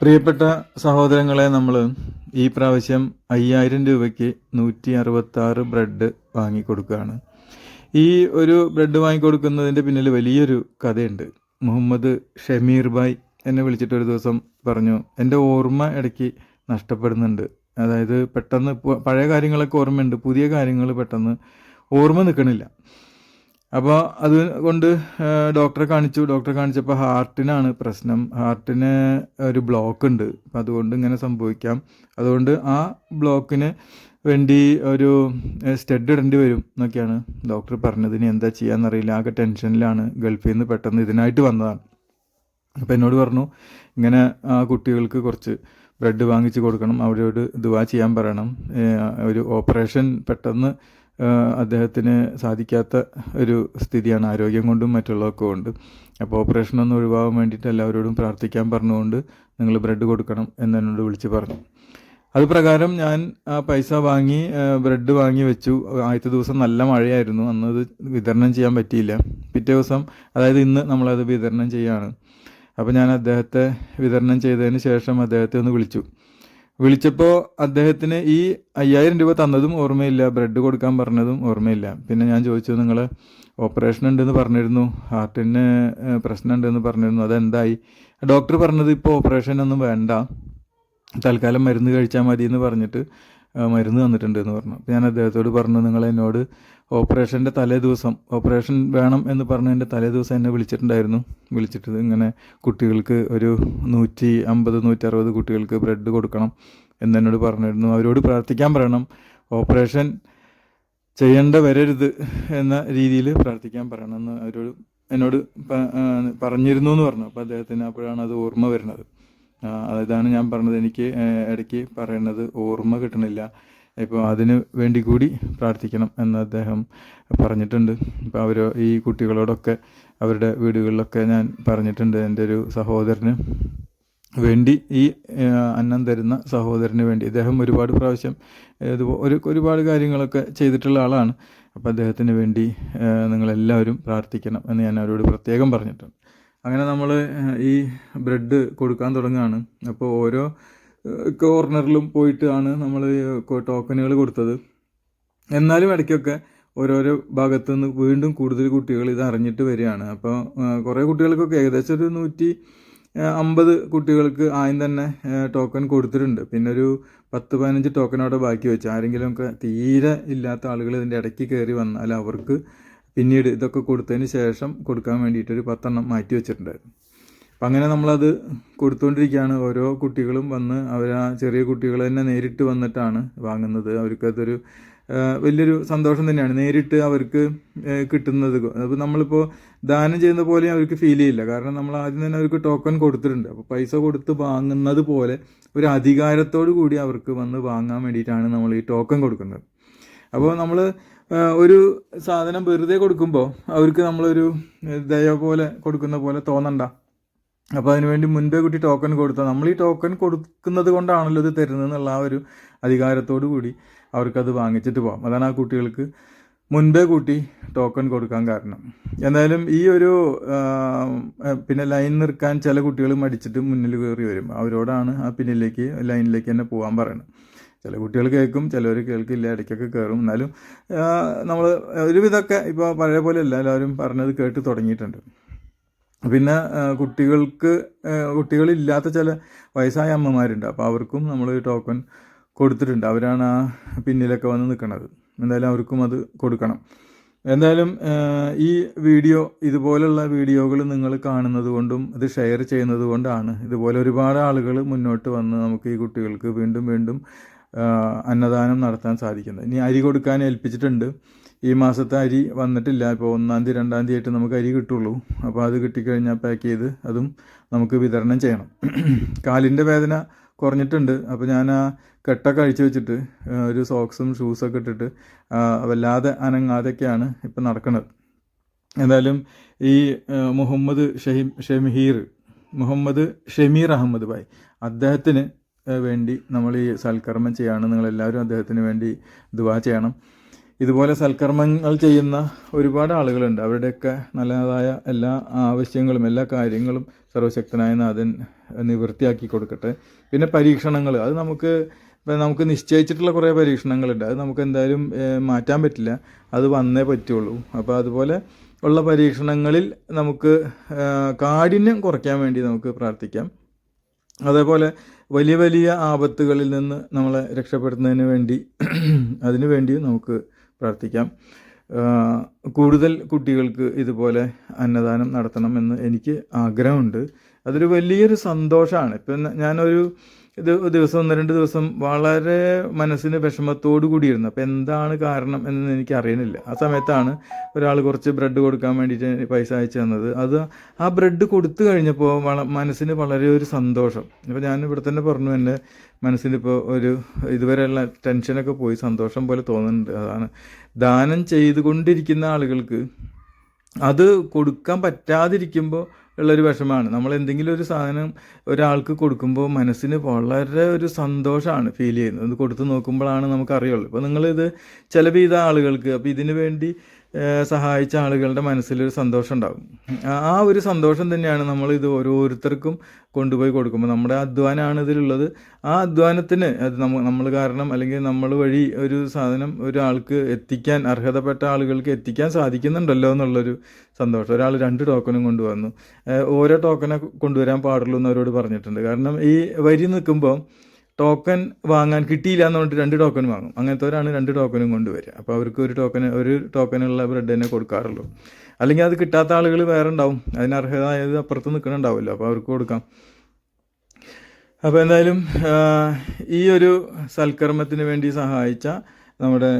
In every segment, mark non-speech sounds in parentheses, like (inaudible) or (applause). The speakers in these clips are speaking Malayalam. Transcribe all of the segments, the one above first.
പ്രിയപ്പെട്ട സഹോദരങ്ങളെ നമ്മൾ ഈ പ്രാവശ്യം അയ്യായിരം രൂപയ്ക്ക് നൂറ്റി അറുപത്തി ആറ് ബ്രെഡ് വാങ്ങിക്കൊടുക്കുകയാണ്. ഈ ഒരു ബ്രെഡ് വാങ്ങിക്കൊടുക്കുന്നതിന്റെ പിന്നിൽ വലിയൊരു കഥയുണ്ട്. മുഹമ്മദ് ഷമീർ ഭായ് എന്നെ വിളിച്ചിട്ട് ഒരു ദിവസം പറഞ്ഞു എന്റെ ഓർമ്മ ഇടയ്ക്ക് നഷ്ടപ്പെടുന്നുണ്ട്. അതായത് പെട്ടെന്ന് പഴയ കാര്യങ്ങളൊക്കെ ഓർമ്മയുണ്ട്. പുതിയ കാര്യങ്ങൾ പെട്ടെന്ന് ഓർമ്മ നിൽക്കണില്ല അപ്പോൾ അത് കൊണ്ട് ഡോക്ടറെ കാണിച്ചു. ഡോക്ടറെ കാണിച്ചപ്പോൾ ഹാർട്ടിനാണ് പ്രശ്നം. ഹാർട്ടിന് ഒരു ബ്ലോക്ക് ഉണ്ട് അപ്പം അതുകൊണ്ട് ഇങ്ങനെ സംഭവിക്കാം. അതുകൊണ്ട് ആ ബ്ലോക്കിന് വേണ്ടി ഒരു സ്റ്റഡ് ഇടേണ്ടി വരും എന്നൊക്കെയാണ് ഡോക്ടർ പറഞ്ഞത്. ഇനി എന്താ ചെയ്യാന്നറിയില്ല. ആകെ ടെൻഷനിലാണ്. ഗൾഫിൽ നിന്ന് പെട്ടെന്ന് ഇതിനായിട്ട് വന്നതാണ്. അപ്പോൾ എന്നോട് പറഞ്ഞു ഇങ്ങനെ ആ കുട്ടികൾക്ക് കുറച്ച് ബ്രെഡ് വാങ്ങിച്ച് കൊടുക്കണം. അവരോട് ദുവാ ചെയ്യാൻ പറയണം. ഒരു ഓപ്പറേഷൻ പെട്ടെന്ന് അദ്ദേഹത്തിന് സാധിക്കാത്ത ഒരു സ്ഥിതിയാണ് ആരോഗ്യം കൊണ്ടും മറ്റുള്ളതൊക്കെ കൊണ്ട്. അപ്പോൾ ഓപ്പറേഷൻ ഒന്ന് ഒഴിവാകാൻ വേണ്ടിയിട്ട് എല്ലാവരോടും പ്രാർത്ഥിക്കാൻ പറഞ്ഞുകൊണ്ട് നിങ്ങൾ ബ്രെഡ് കൊടുക്കണം എന്ന് എന്നോട് വിളിച്ച് പറഞ്ഞു. അത് പ്രകാരം ഞാൻ ആ പൈസ വാങ്ങി ബ്രെഡ് വാങ്ങി വെച്ചു. ആദ്യത്തെ ദിവസം നല്ല മഴയായിരുന്നു. അന്ന് അത് വിതരണം ചെയ്യാൻ പറ്റിയില്ല. പിറ്റേ ദിവസം അതായത് ഇന്ന് നമ്മളത് വിതരണം ചെയ്യാണ്. അപ്പോൾ ഞാൻ അദ്ദേഹത്തെ വിതരണം ചെയ്തതിന് ശേഷം അദ്ദേഹത്തെ ഒന്ന് വിളിച്ചു. വിളിച്ചപ്പോൾ അദ്ദേഹത്തിന് ഈ അയ്യായിരം രൂപ തന്നതും ഓർമ്മയില്ല ബ്രെഡ് കൊടുക്കാൻ പറഞ്ഞതും ഓർമ്മയില്ല. പിന്നെ ഞാൻ ചോദിച്ചു നിങ്ങൾ ഓപ്പറേഷൻ ഉണ്ടെന്ന് പറഞ്ഞിരുന്നു ഹാർട്ടിന് പ്രശ്നം പ്രശ്നമുണ്ടെന്ന് പറഞ്ഞിരുന്നു അതെന്തായി? ഡോക്ടർ പറഞ്ഞത് ഇപ്പോൾ ഓപ്പറേഷൻ ഒന്നും വേണ്ട തൽക്കാലം മരുന്ന് കഴിച്ചാൽ മതി എന്ന് പറഞ്ഞിട്ട് മരുന്ന് തന്നിട്ടുണ്ട് എന്ന് പറഞ്ഞു. അപ്പോൾ ഞാൻ അദ്ദേഹത്തോട് പറഞ്ഞു നിങ്ങൾ എന്നോട് ഓപ്പറേഷന്റെ തലേ ദിവസം ഓപ്പറേഷൻ വേണം എന്ന് പറഞ്ഞതിന്റെ തലേ ദിവസം എന്നെ വിളിച്ചിട്ടുണ്ടായിരുന്നു. വിളിച്ചിട്ട് ഇങ്ങനെ കുട്ടികൾക്ക് ഒരു നൂറ്റി അമ്പത് നൂറ്ററുപത് കുട്ടികൾക്ക് ബ്രെഡ് കൊടുക്കണം എന്നെന്നോട് പറഞ്ഞിരുന്നു. അവരോട് പ്രാർത്ഥിക്കാൻ പറയണം. ഓപ്പറേഷൻ ചെയ്യേണ്ട വരരുത് എന്ന രീതിയിൽ പ്രാർത്ഥിക്കാൻ പറയണമെന്ന് അവരോട് എന്നോട് പറഞ്ഞിരുന്നു എന്ന് പറഞ്ഞു. അപ്പോൾ അദ്ദേഹത്തിന് അപ്പോഴാണ് അത് ഓർമ്മ വരുന്നത്. അതാണ് ഞാൻ പറഞ്ഞത്. എനിക്ക് ഇടയ്ക്ക് പറയുന്നത് ഓർമ്മ കിട്ടണില്ല. ഇപ്പോൾ അതിന് വേണ്ടി കൂടി പ്രാർത്ഥിക്കണം എന്ന് അദ്ദേഹം പറഞ്ഞിട്ടുണ്ട്. ഇപ്പോൾ അവർ ഈ കുട്ടികളോടൊക്കെ അവരുടെ വീടുകളിലൊക്കെ ഞാൻ പറഞ്ഞിട്ടുണ്ട്. എന്റെ ഒരു സഹോദരന് വേണ്ടി ഈ അന്നം തരുന്ന സഹോദരന് വേണ്ടി. അദ്ദേഹം ഒരുപാട് പ്രാവശ്യം ഒരു ഒരുപാട് കാര്യങ്ങളൊക്കെ ചെയ്തിട്ടുള്ള ആളാണ്. അപ്പോൾ അദ്ദേഹത്തിന് വേണ്ടി നിങ്ങളെല്ലാവരും പ്രാർത്ഥിക്കണം എന്ന് ഞാൻ അവരോട് പ്രത്യേകം പറഞ്ഞിട്ടുണ്ട്. അങ്ങനെ നമ്മൾ ഈ ബ്രെഡ് കൊടുക്കാൻ തുടങ്ങുകയാണ് അപ്പോൾ ഓരോ കോർണറിലും പോയിട്ടാണ് നമ്മൾ ടോക്കണുകൾ കൊടുത്തത്. എന്നാലും ഇടയ്ക്കൊക്കെ ഓരോരോ ഭാഗത്തു നിന്ന് വീണ്ടും കൂടുതൽ കുട്ടികൾ ഇത് അറിഞ്ഞിട്ട് വരികയാണ്. അപ്പോൾ കുറേ കുട്ടികൾക്കൊക്കെ ഏകദേശം ഒരു നൂറ്റി അമ്പത് കുട്ടികൾക്ക് ആദ്യം തന്നെ ടോക്കൺ കൊടുത്തിട്ടുണ്ട്. പിന്നെ ഒരു പത്ത് പതിനഞ്ച് ടോക്കൺ അവിടെ ബാക്കി വെച്ചു. ആരെങ്കിലും ഒക്കെ തീരെ ഇല്ലാത്ത ആളുകൾ ഇതിന്റെ ഇടയ്ക്ക് കയറി വന്നാൽ അവർക്ക് പിന്നീട് ഇതൊക്കെ കൊടുത്തതിന് ശേഷം കൊടുക്കാൻ വേണ്ടിയിട്ട് ഒരു പത്തെണ്ണം മാറ്റി വെച്ചിട്ടുണ്ടായിരുന്നു. അപ്പം അങ്ങനെ നമ്മളത് കൊടുത്തുകൊണ്ടിരിക്കുകയാണ് ഓരോ കുട്ടികളും വന്ന് അവർ ആ ചെറിയ കുട്ടികൾ തന്നെ നേരിട്ട് വന്നിട്ടാണ് വാങ്ങുന്നത്. അവർക്കതൊരു വലിയൊരു സന്തോഷം തന്നെയാണ്. നേരിട്ട് അവർക്ക് കിട്ടുന്നത്. അപ്പോൾ നമ്മളിപ്പോൾ ദാനം ചെയ്യുന്ന പോലെ അവർക്ക് ഫീൽ ചെയ്യില്ല. കാരണം നമ്മൾ ആദ്യം തന്നെ അവർക്ക് ടോക്കൺ കൊടുത്തിട്ടുണ്ട്. അപ്പോൾ പൈസ കൊടുത്ത് വാങ്ങുന്നത് പോലെ ഒരു അധികാരത്തോടു കൂടി അവർക്ക് വന്ന് വാങ്ങാൻ വേണ്ടിയിട്ടാണ് നമ്മൾ ഈ ടോക്കൺ കൊടുക്കുന്നത്. അപ്പോൾ നമ്മൾ ഒരു സാധനം വെറുതെ കൊടുക്കുമ്പോൾ അവർക്ക് നമ്മളൊരു ദയ പോലെ കൊടുക്കുന്ന പോലെ തോന്നണ്ട. അപ്പോൾ അതിനുവേണ്ടി മുൻപേ കുട്ടി ടോക്കൺ കൊടുത്താൽ നമ്മൾ ഈ ടോക്കൺ കൊടുക്കുന്നത് കൊണ്ടാണല്ലോ ഇത് തരുന്നത് എന്നുള്ള ആ ഒരു അധികാരത്തോടു കൂടി അവർക്കത് വാങ്ങിച്ചിട്ട് പോകാം അതാണ് ആ കുട്ടികൾക്ക് മുൻപേ കൂട്ടി ടോക്കൺ കൊടുക്കാൻ കാരണം. എന്തായാലും ഈ ഒരു പിന്നെ ലൈൻ നിർക്കാൻ ചില കുട്ടികൾ മടിച്ചിട്ട് മുന്നിൽ കയറി വരും. അവരോടാണ് ആ പിന്നിലേക്ക് ലൈനിലേക്ക് തന്നെ പോകാൻ പറയുന്നത് ചില കുട്ടികൾ കേൾക്കും ചിലവർ കേൾക്കില്ല ഇടയ്ക്കൊക്കെ കയറും എന്നാലും നമ്മൾ ഒരുവിധമൊക്കെ ഇപ്പോൾ പഴയ പോലെ അല്ല എല്ലാവരും പറഞ്ഞത് കേട്ട് തുടങ്ങിയിട്ടുണ്ട്. പിന്നെ കുട്ടികൾക്ക് കുട്ടികളില്ലാത്ത ചില വയസ്സായ അമ്മമാരുണ്ട്. അപ്പോൾ അവർക്കും നമ്മൾ ടോക്കൺ കൊടുത്തിട്ടുണ്ട്. അവരാണ് ആ പിന്നിലൊക്കെ വന്ന് നിൽക്കുന്നത് എന്തായാലും അവർക്കും അത് കൊടുക്കണം. എന്തായാലും ഈ വീഡിയോ ഇതുപോലുള്ള വീഡിയോകൾ നിങ്ങൾ കാണുന്നത് കൊണ്ടും ഇത് ഷെയർ ചെയ്യുന്നത് കൊണ്ടാണ് ഇതുപോലെ ഒരുപാട് ആളുകൾ മുന്നോട്ട് വന്ന് നമുക്ക് ഈ കുട്ടികൾക്ക് വീണ്ടും വീണ്ടും അന്നദാനം നടത്താൻ സാധിക്കുന്നത്. ഇനി അരി കൊടുക്കാൻ ഏൽപ്പിച്ചിട്ടുണ്ട്. ഈ മാസത്തെ അരി വന്നിട്ടില്ല. ഇപ്പോൾ ഒന്നാം തീയതി രണ്ടാം തീയതി ആയിട്ട് നമുക്ക് അരി കിട്ടുള്ളൂ. അപ്പോൾ അത് കിട്ടിക്കഴിഞ്ഞാൽ പാക്ക് ചെയ്ത് അതും നമുക്ക് വിതരണം ചെയ്യണം. കാലിന്റെ വേദന കുറഞ്ഞിട്ടുണ്ട്. അപ്പോൾ ഞാൻ ആ കെട്ടൊക്കെ അഴിച്ചു വെച്ചിട്ട് ഒരു സോക്സും ഷൂസൊക്കെ ഇട്ടിട്ട് വല്ലാതെ അനങ്ങാതെയൊക്കെയാണ് ഇപ്പം നടക്കുന്നത്. എന്തായാലും ഈ മുഹമ്മദ് ഷഹീം ഷെമീർ മുഹമ്മദ് ഷമീർ അഹമ്മദ് ഭായ് അദ്ദേഹത്തിന് വേണ്ടി നമ്മൾ ഈ സൽക്കർമ്മം ചെയ്യാണ്. നിങ്ങളെല്ലാവരും അദ്ദേഹത്തിന് വേണ്ടി ദുവാ ചെയ്യണം. ഇതുപോലെ സൽക്കർമ്മങ്ങൾ ചെയ്യുന്ന ഒരുപാട് ആളുകളുണ്ട്. അവരുടെയൊക്കെ നല്ലതായ എല്ലാ ആവശ്യങ്ങളും എല്ലാ കാര്യങ്ങളും സർവശക്തനായ നാഥൻ നിവൃത്തിയാക്കി കൊടുക്കട്ടെ. പിന്നെ പരീക്ഷണങ്ങൾ. അത് നമുക്ക് നമുക്ക് നിശ്ചയിച്ചിട്ടുള്ള കുറേ പരീക്ഷണങ്ങളുണ്ട്. അത് നമുക്ക് എന്തായാലും മാറ്റാൻ പറ്റില്ല. അത് വന്നേ പറ്റുള്ളൂ. അപ്പോൾ അതുപോലെ ഉള്ള പരീക്ഷണങ്ങളിൽ നമുക്ക് കാഠിന്യം കുറയ്ക്കാൻ വേണ്ടി നമുക്ക് പ്രാർത്ഥിക്കാം. അതേപോലെ വലിയ വലിയ ആപത്തുകളിൽ നിന്ന് നമ്മളെ രക്ഷപ്പെടുത്തുന്നതിന് വേണ്ടി അതിനു വേണ്ടിയും നമുക്ക് പ്രാർത്ഥിക്കാം. കൂടുതൽ കുട്ടികൾക്ക് ഇതുപോലെ അന്നദാനം നടത്തണമെന്ന് എനിക്ക് ആഗ്രഹമുണ്ട്. അതൊരു വലിയൊരു സന്തോഷമാണ്. ഇപ്പം ഞാനൊരു ദിവസം ഒന്ന് രണ്ട് ദിവസം വളരെ മനസ്സിന് വിഷമത്തോടു കൂടിയിരുന്നു. അപ്പോൾ എന്താണ് കാരണം എന്നൊന്നും എനിക്ക് അറിയണില്ല. ആ സമയത്താണ് ഒരാൾ കുറച്ച് ബ്രെഡ് കൊടുക്കാൻ വേണ്ടിയിട്ട് പൈസ അയച്ചു തന്നത്. അത് ആ ബ്രെഡ് കൊടുത്തു കഴിഞ്ഞപ്പോൾ വള മനസ്സിന് വളരെ ഒരു സന്തോഷം. ഇപ്പോൾ ഞാൻ ഇവിടെ തന്നെ പറഞ്ഞു എന്റെ മനസ്സിനിപ്പോൾ ഒരു ഇതുവരെയുള്ള ടെൻഷനൊക്കെ പോയി സന്തോഷം പോലെ തോന്നുന്നുണ്ട്. അതാണ് ദാനം ചെയ്തുകൊണ്ടിരിക്കുന്ന ആളുകൾക്ക് അത് കൊടുക്കാൻ പറ്റാതിരിക്കുമ്പോൾ ഉള്ളൊരു വിഷമമാണ് നമ്മൾ എന്തെങ്കിലും ഒരു സാധനം ഒരാൾക്ക് കൊടുക്കുമ്പോൾ മനസ്സിന് വളരെ ഒരു സന്തോഷമാണ് ഫീൽ ചെയ്യുന്നത്. ഇത് കൊടുത്തു നോക്കുമ്പോഴാണ് നമുക്കറിയുള്ളൂ. ഇപ്പോൾ നിങ്ങളിത് ചിലവ് ചെയ്ത ആളുകൾക്ക് അപ്പോൾ ഇതിനു വേണ്ടി സഹായിച്ച ആളുകളുടെ മനസ്സിലൊരു സന്തോഷം ഉണ്ടാകും ആ- ഒരു സന്തോഷം തന്നെയാണ് നമ്മൾ ഇത് ഓരോരുത്തർക്കും കൊണ്ടുപോയി കൊടുക്കുമ്പോൾ നമ്മുടെ അധ്വാനമാണ് ഇതിലുള്ളത്. ആ അധ്വാനത്തിന് അത് നമ്മ നമ്മൾ കാരണം അല്ലെങ്കിൽ നമ്മൾ വഴി ഒരു സാധനം ഒരാൾക്ക് എത്തിക്കാൻ അർഹതപ്പെട്ട ആളുകൾക്ക് എത്തിക്കാൻ സാധിക്കുന്നുണ്ടല്ലോ എന്നുള്ളൊരു സന്തോഷം. ഒരാൾ രണ്ട് ടോക്കണും കൊണ്ടുവന്നു. ഓരോ ടോക്കനെ കൊണ്ടുവരാൻ പാടുള്ളൂ എന്ന് അവരോട് പറഞ്ഞിട്ടുണ്ട്. കാരണം ഈ വരി നിൽക്കുമ്പോൾ ടോക്കൺ വാങ്ങാൻ കിട്ടിയില്ല എന്ന് പറഞ്ഞിട്ട് രണ്ട് ടോക്കൺ വാങ്ങും. അങ്ങനത്തെവരാണ് രണ്ട് ടോക്കനും കൊണ്ടുവരിക. അപ്പോൾ അവർക്ക് ഒരു ടോക്കൺ ഒരു ടോക്കനുള്ള ബ്രെഡ് തന്നെ കൊടുക്കാറുള്ളൂ. അല്ലെങ്കിൽ അത് കിട്ടാത്ത ആളുകൾ വേറെ ഉണ്ടാവും. അതിന് അർഹതായത് അപ്പുറത്ത് നിൽക്കണുണ്ടാവുമല്ലോ. അപ്പോൾ അവർക്ക് കൊടുക്കാം. അപ്പോൾ എന്തായാലും ഈ ഒരു സൽക്കർമ്മത്തിന് വേണ്ടി സഹായിച്ച നമ്മുടെ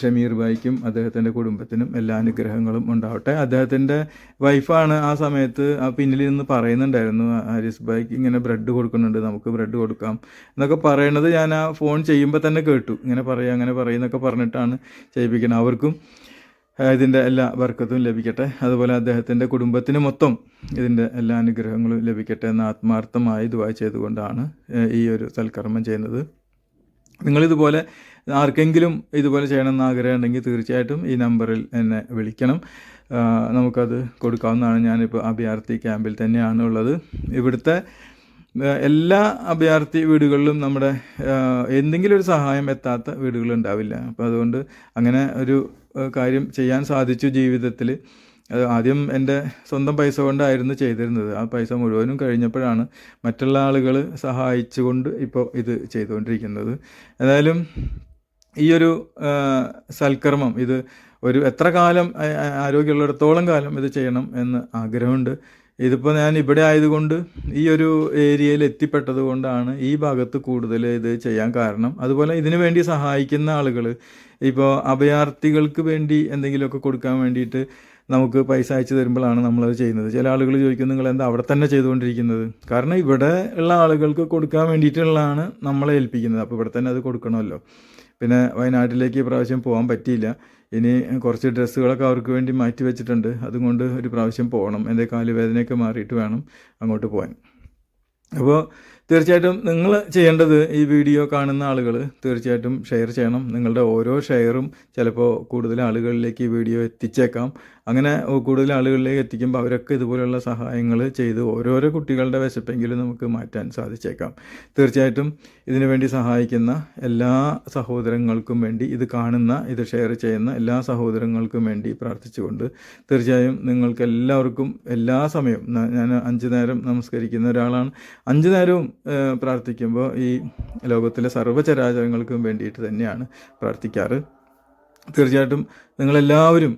ഷമീർ ഭായിക്കും അദ്ദേഹത്തിന്റെ കുടുംബത്തിനും എല്ലാ അനുഗ്രഹങ്ങളും ഉണ്ടാവട്ടെ. അദ്ദേഹത്തിന്റെ വൈഫാണ് ആ സമയത്ത് ആ പിന്നിൽ നിന്ന് പറയുന്നുണ്ടായിരുന്നു ഹാരിസ് ഭായിക്ക് ഇങ്ങനെ ബ്രെഡ് കൊടുക്കുന്നുണ്ട് നമുക്ക് ബ്രെഡ് കൊടുക്കാം എന്നൊക്കെ പറയണത് ഞാൻ ആ ഫോൺ ചെയ്യുമ്പോൾ തന്നെ കേട്ടു. ഇങ്ങനെ പറയുക അങ്ങനെ പറയുന്നൊക്കെ പറഞ്ഞിട്ടാണ് ചെയ്യിപ്പിക്കുന്നത്. അവർക്കും ഇതിന്റെ എല്ലാ വർക്കത്തും ലഭിക്കട്ടെ. അതുപോലെ അദ്ദേഹത്തിന്റെ കുടുംബത്തിന് മൊത്തം ഇതിന്റെ എല്ലാ അനുഗ്രഹങ്ങളും ലഭിക്കട്ടെ എന്ന് ആത്മാർത്ഥമായി ദുവാ ചെയ്തുകൊണ്ടാണ് ഈ ഒരു സൽക്കർമ്മം ചെയ്യുന്നത്. നിങ്ങളിതുപോലെ ആർക്കെങ്കിലും ഇതുപോലെ ചെയ്യണമെന്ന് ആഗ്രഹമുണ്ടെങ്കിൽ തീർച്ചയായിട്ടും ഈ നമ്പറിൽ എന്നെ വിളിക്കണം. നമുക്കത് കൊടുക്കാവുന്നതാണ്. ഞാനിപ്പോൾ അഭയാർത്ഥി ക്യാമ്പിൽ തന്നെയാണ് ഉള്ളത്. ഇവിടുത്തെ എല്ലാ അഭയാർത്ഥി വീടുകളിലും നമ്മുടെ എന്തെങ്കിലും ഒരു സഹായം എത്താത്ത വീടുകളുണ്ടാവില്ല അപ്പോൾ അതുകൊണ്ട് അങ്ങനെ ഒരു കാര്യം ചെയ്യാൻ സാധിച്ചു ജീവിതത്തിൽ. അത് ആദ്യം എന്റെ സ്വന്തം പൈസ കൊണ്ടായിരുന്നു ചെയ്തിരുന്നത്. ആ പൈസ മുഴുവനും കഴിഞ്ഞപ്പോഴാണ് മറ്റുള്ള ആളുകൾ സഹായിച്ചുകൊണ്ട് ഇപ്പോൾ ഇത് ചെയ്തുകൊണ്ടിരിക്കുന്നത്. ഏതായാലും ഈ ഒരു സൽക്കർമ്മം ഇത് ഒരു എത്ര കാലം ആരോഗ്യമുള്ളിടത്തോളം കാലം ഇത് ചെയ്യണം എന്ന് ആഗ്രഹമുണ്ട്. ഇതിപ്പോൾ ഞാൻ ഇവിടെ ആയതുകൊണ്ട് ഈ ഒരു ഏരിയയിൽ എത്തിപ്പെട്ടത് കൊണ്ടാണ് ഈ ഭാഗത്ത് കൂടുതൽ ഇത് ചെയ്യാൻ കാരണം. അതുപോലെ ഇതിനു വേണ്ടി സഹായിക്കുന്ന ആളുകൾ ഇപ്പോൾ അഭയാർത്ഥികൾക്ക് വേണ്ടി എന്തെങ്കിലുമൊക്കെ കൊടുക്കാൻ വേണ്ടിയിട്ട് നമുക്ക് പൈസ അയച്ചു തരുമ്പോഴാണ് നമ്മളത് ചെയ്യുന്നത്. ചില ആളുകൾ ചോദിക്കും നിങ്ങൾ എന്താ അവിടെ തന്നെ ചെയ്തുകൊണ്ടിരിക്കുന്നത്? കാരണം ഇവിടെ ഉള്ള ആളുകൾക്ക് കൊടുക്കാൻ വേണ്ടിയിട്ടുള്ളതാണ് നമ്മളെ ഏൽപ്പിക്കുന്നത്. അപ്പോൾ ഇവിടെ തന്നെ അത് കൊടുക്കണമല്ലോ. പിന്നെ വയനാട്ടിലേക്ക് പ്രാവശ്യം പോകാൻ പറ്റിയില്ല. ഇനി കുറച്ച് ഡ്രസ്സുകളൊക്കെ അവർക്ക് വേണ്ടി മാറ്റി വെച്ചിട്ടുണ്ട്. അതുകൊണ്ട് ഒരു പ്രാവശ്യം പോകണം. എന്റെ കാലുവേദനയൊക്കെ മാറിയിട്ട് വേണം അങ്ങോട്ട് പോകാൻ അപ്പോൾ തീർച്ചയായിട്ടും നിങ്ങൾ ചെയ്യേണ്ടത് ഈ വീഡിയോ കാണുന്ന ആളുകൾ തീർച്ചയായിട്ടും ഷെയർ ചെയ്യണം. നിങ്ങളുടെ ഓരോ ഷെയറും ചിലപ്പോൾ കൂടുതൽ ആളുകളിലേക്ക് ഈ വീഡിയോ എത്തിച്ചേക്കാം. അങ്ങനെ കൂടുതൽ ആളുകളിലേക്ക് എത്തിക്കുമ്പോൾ അവരൊക്കെ ഇതുപോലെയുള്ള സഹായങ്ങൾ ചെയ്ത് ഓരോരോ കുട്ടികളുടെ വിശപ്പെങ്കിലും നമുക്ക് മാറ്റാൻ സാധിച്ചേക്കാം. തീർച്ചയായിട്ടും ഇതിനു വേണ്ടി സഹായിക്കുന്ന എല്ലാ സഹോദരങ്ങൾക്കും വേണ്ടി ഇത് കാണുന്ന ഇത് ഷെയർ ചെയ്യുന്ന എല്ലാ സഹോദരങ്ങൾക്കും വേണ്ടി പ്രാർത്ഥിച്ചുകൊണ്ട് തീർച്ചയായും നിങ്ങൾക്ക് എല്ലാവർക്കും എല്ലാ സമയവും ഞാൻ അഞ്ചു നേരം നമസ്കരിക്കുന്ന ഒരാളാണ്. അഞ്ചു നേരവും പ്രാർത്ഥിക്കുമ്പോൾ ഈ ലോകത്തിലെ സർവചരാചരങ്ങൾക്കും വേണ്ടിയിട്ട് തന്നെയാണ് പ്രാർത്ഥിക്കാറ്. തീർച്ചയായിട്ടും നിങ്ങളെല്ലാവരും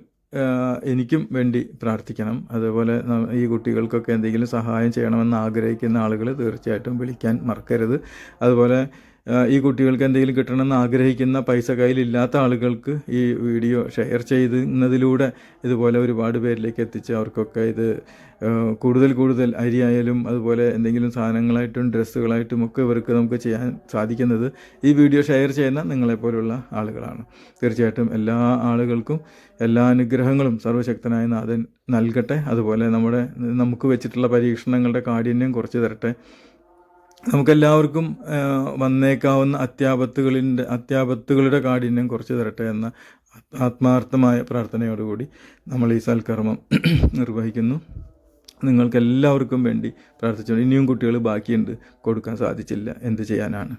എനിക്കും വേണ്ടി പ്രാർത്ഥിക്കണം. അതുപോലെ ഈ കുട്ടികൾക്കൊക്കെ എന്തെങ്കിലും സഹായം ചെയ്യണമെന്ന് ആഗ്രഹിക്കുന്ന ആളുകൾ തീർച്ചയായിട്ടും വിളിക്കാൻ മറക്കരുത്. അതുപോലെ ഈ കുട്ടികൾക്ക് എന്തെങ്കിലും കിട്ടണമെന്ന് ആഗ്രഹിക്കുന്ന പൈസ കയ്യിലില്ലാത്ത ആളുകൾക്ക് ഈ വീഡിയോ ഷെയർ ചെയ്യുന്നതിലൂടെ ഇതുപോലെ ഒരുപാട് പേരിലേക്ക് എത്തിച്ച് അവർക്കൊക്കെ ഇത് കൂടുതൽ കൂടുതൽ അരിയായാലും അതുപോലെ എന്തെങ്കിലും സാധനങ്ങളായിട്ടും ഡ്രസ്സുകളായിട്ടും ഒക്കെ ഇവർക്ക് നമുക്ക് ചെയ്യാൻ സാധിക്കുന്നത് ഈ വീഡിയോ ഷെയർ ചെയ്യുന്ന നിങ്ങളെപ്പോലുള്ള ആളുകളാണ്. തീർച്ചയായിട്ടും എല്ലാ ആളുകൾക്കും എല്ലാ അനുഗ്രഹങ്ങളും സർവശക്തനായ നാഥൻ നൽകട്ടെ. അതുപോലെ നമ്മുടെ നമുക്ക് വെച്ചിട്ടുള്ള പരീക്ഷണങ്ങളുടെ കാഠിന്യം കുറച്ച് തരട്ടെ. നമുക്കെല്ലാവർക്കും വന്നേക്കാവുന്ന അത്യാപത്തുകളിന്റെ അത്യാപത്തുകളുടെ കാഠിന്യം കുറച്ച് തരട്ടെ എന്ന ആത്മാർത്ഥമായ പ്രാർത്ഥനയോടുകൂടി നമ്മൾ ഈ സൽക്കർമ്മം (clears throat) നിർവഹിക്കുന്നു. നിങ്ങൾക്കെല്ലാവർക്കും വേണ്ടി പ്രാർത്ഥിച്ചു ഇനിയും കുട്ടികൾ ബാക്കിയുണ്ട്. കൊടുക്കാൻ സാധിച്ചില്ല. എന്ത് ചെയ്യാനാണ്?